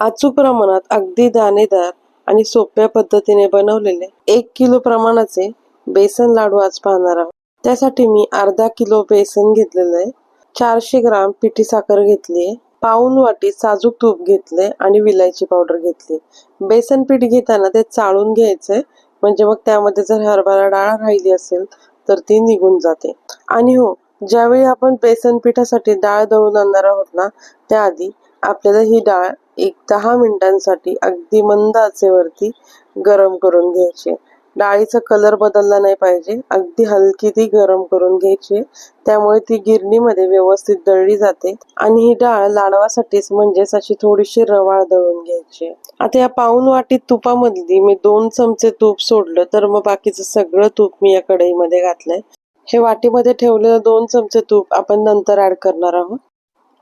अचूक प्रमाणात अगदी दाणेदार आणि सोप्या पद्धतीने बनवलेले एक किलो प्रमाणाचे बेसन लाडू आज पाहणार आहोत. त्यासाठी मी अर्धा किलो बेसन घेतलेलं आहे. चारशे ग्राम पिठी साखर घेतली आहे. पाऊन वाटी साजूक तूप घेतले आणि विलायची पावडर घेतली. बेसन पीठ घेताना ते चाळून घ्यायचंय. म्हणजे मग त्यामध्ये जर हरभरा डाळ राहिली असेल तर ती निघून जाते. आणि हो ज्यावेळी आपण बेसन पिठासाठी डाळ दळून आणणार आहोत ना त्याआधी आपल्याला ही डाळ एक दहा मिनिटांसाठी अगदी मंद आचेवरती गरम करून घ्यायची. डाळीचा कलर बदलला नाही पाहिजे. अगदी हलकी ती गरम करून घ्यायची. त्यामुळे ती गिरणीमध्ये व्यवस्थित दळली जाते. आणि ही डाळ लाडवासाठीच म्हणजेच अशी थोडीशी रवाळ दळून घ्यायची. आता या पाऊन वाटीत तुपामधली मी दोन चमचे तूप सोडलं तर मग बाकीचं सगळं तूप मी या कढईमध्ये घातलंय. हे वाटीमध्ये ठेवलेलं दोन चमचे तूप आपण नंतर ऍड करणार आहोत.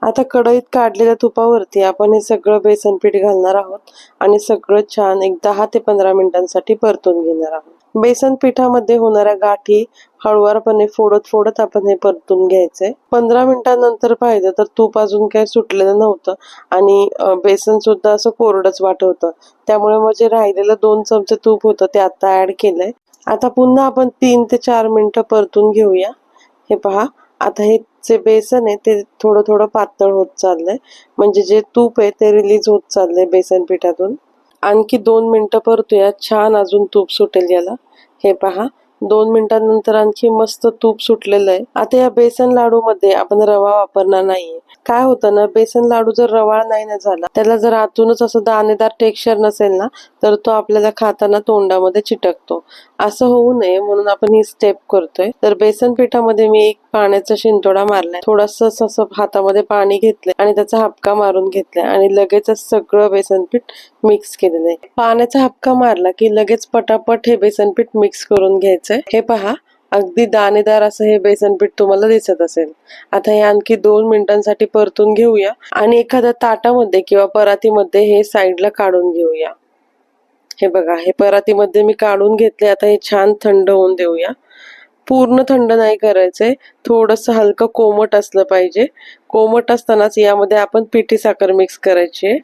आता कढईत काढलेल्या तुपावरती आपण हे सगळं बेसन पीठ घालणार आहोत आणि सगळं छान एक दहा ते पंधरा मिनिटांसाठी परतून घेणार आहोत. बेसन पिठामध्ये होणाऱ्या गाठी हळुवारपणे फोडत फोडत आपण हे परतून घ्यायचंय. पंधरा मिनिटांनंतर पाहिलं तर तूप अजून काही सुटलेलं नव्हतं आणि बेसन सुद्धा असं कोरडच वाटत होतं. त्यामुळे मग जे राहिलेलं दोन चमचे तूप होतं ते आता ऍड केलंय. आता पुन्हा आपण तीन ते चार मिनिटं परतून घेऊया. हे पहा आता हे जे बेसन आहे ते थोडं थोडं पातळ होत चाललंय. म्हणजे जे तूप आहे ते रिलीज होत चाललंय बेसन पिठातून. आणखी दोन मिनटं परतूया. छान अजून तूप सुटेल याला. हे पहा. दोन मिनिटांनंतर आणखी मस्त तूप सुटलेलं आहे. आता या बेसन लाडू मध्ये आपण रवा वापरणार नाहीये. काय होतं ना बेसन लाडू जर रवाळ नाही ना झाला त्याला जर आतूनच असं दाणेदार टेक्स्चर नसेल ना तर तो आपल्याला खाताना तोंडामध्ये चिटकतो. असं होऊ नये म्हणून आपण ही स्टेप करतोय. तर बेसन पिठामध्ये मी एक पाण्याचा शिंतोडा मारलाय. थोडस असं हातामध्ये पाणी घेतलंय. आणि त्याचा हपका मारून घेतलाय आणि लगेचच सगळं बेसन पीठ मिक्स केलेलं आहे. पाण्याचा हपका मारला की लगेच पटापट हे बेसन पीठ मिक्स करून घ्यायचंय. हे पहा अगदी दाणेदार असं हे बेसन पीठ तुम्हाला दिसत असेल. आता हे आणखी दोन मिनिटांसाठी परतून घेऊया आणि एखाद्या ताटामध्ये किंवा परातीमध्ये हे साईडला काढून घेऊया. हे बघा हे परातीमध्ये मी काढून घेतले आता हे छान थंड होऊन देऊया. पूर्ण थंड नाही करायचंय. थोडस हलकं कोमट असलं पाहिजे. कोमट असतानाच यामध्ये आपण पिठी साखर मिक्स करायची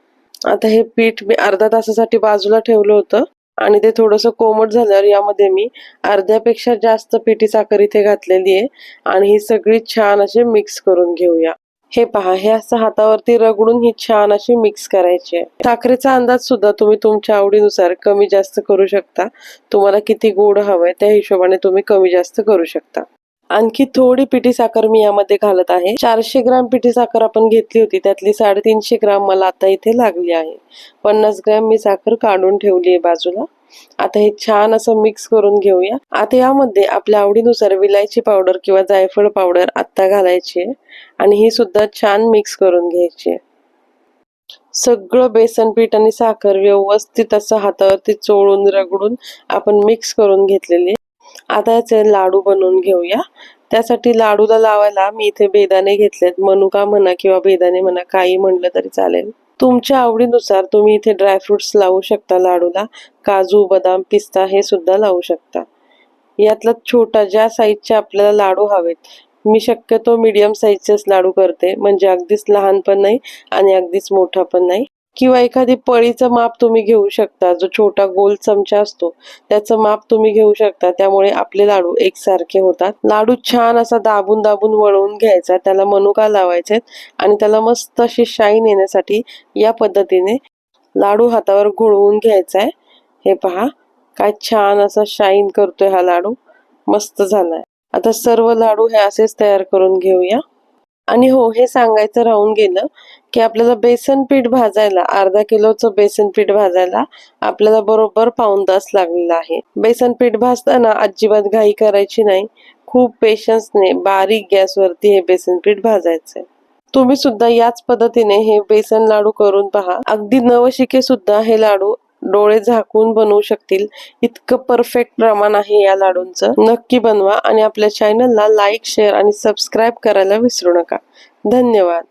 आता हे पीठ मी अर्धा तासासाठी बाजूला ठेवलं होतं आणि ते थोडस कोमट झाल्यावर यामध्ये मी अर्ध्यापेक्षा जास्त पिठी साखर इथे घातलेली आहे. आणि ही सगळी छान अशी मिक्स करून घेऊया. हे पहा हे असं हातावरती रगडून ही छान अशी मिक्स करायची आहे. साखरेचा अंदाज सुद्धा तुम्ही तुमच्या आवडीनुसार कमी जास्त करू शकता. तुम्हाला किती गोड हवंय त्या हिशोबाने तुम्ही कमी जास्त करू शकता. आणखी थोडी पिठी साखर मी यामध्ये घालत आहे. चारशे ग्राम पिठी साखर आपण घेतली होती. त्यातली साडेतीनशे ग्राम मला आता इथे लागली आहे. पन्नास ग्रॅम मी साखर काढून ठेवली आहे बाजूला. आता हे छान असं मिक्स करून घेऊया. आता यामध्ये आपल्या आवडीनुसार विलायची पावडर किंवा जायफळ पावडर आता घालायची आहे. आणि ही सुद्धा छान मिक्स करून घ्यायची सगळं बेसन पीठ आणि साखर व्यवस्थित असं हातावरती चोळून रगडून आपण मिक्स करून घेतलेली आता याचे लाडू बनवून घेऊया. त्यासाठी लाडूला लावायला मी इथे बेदाणे घेतलेत. मनुका म्हणा किंवा बेदाणे म्हणा काही म्हणलं तरी चालेल. तुमच्या आवडीनुसार तुम्ही इथे ड्रायफ्रुट्स लावू शकता लाडूला. काजू बदाम पिस्ता हे सुद्धा लावू शकता. यातला छोटा ज्या साईजचे आपल्याला लाडू हवेत मी शक्यतो मीडियम साईजचेच लाडू करते. म्हणजे अगदीच लहान पण नाही आणि अगदीच मोठा पण नाही. किंवा एखादी पळीचं माप तुम्ही घेऊ शकता. जो छोटा गोल चमचा असतो त्याचं माप तुम्ही घेऊ शकता. त्यामुळे आपले लाडू एकसारखे होतात. लाडू छान असा दाबून दाबून वळवून घ्यायचा. त्याला मनुका लावायचे आणि त्याला मस्त अशी शाईन येण्यासाठी या पद्धतीने लाडू हातावर घोळवून घ्यायचा आहे. हे पहा काय छान असा शाईन करतोय हा लाडू. मस्त झालाय. आता सर्व लाडू हे असेच तयार करून घेऊया. आणि हो हे सांगायचं राहून गेलं की आपल्याला बेसन पीठ भाजायला अर्धा किलोचं बेसन पीठ भाजायला आपल्याला बरोबर पाऊन तास लागलेला आहे. बेसन पीठ भाजताना अजिबात घाई करायची नाही. खूप पेशन्सने बारीक गॅसवरती हे बेसन पीठ भाजायचंय. तुम्ही सुद्धा याच पद्धतीने हे बेसन लाडू करून पहा. अगदी नवशिके सुद्धा हे लाडू डोळे झाकून बनवू शकतील. इतकं परफेक्ट प्रमाण आहे या लाडूंचं. नक्की बनवा आणि आपल्या चॅनलला लाईक शेअर आणि सबस्क्राईब करायला विसरू नका. धन्यवाद.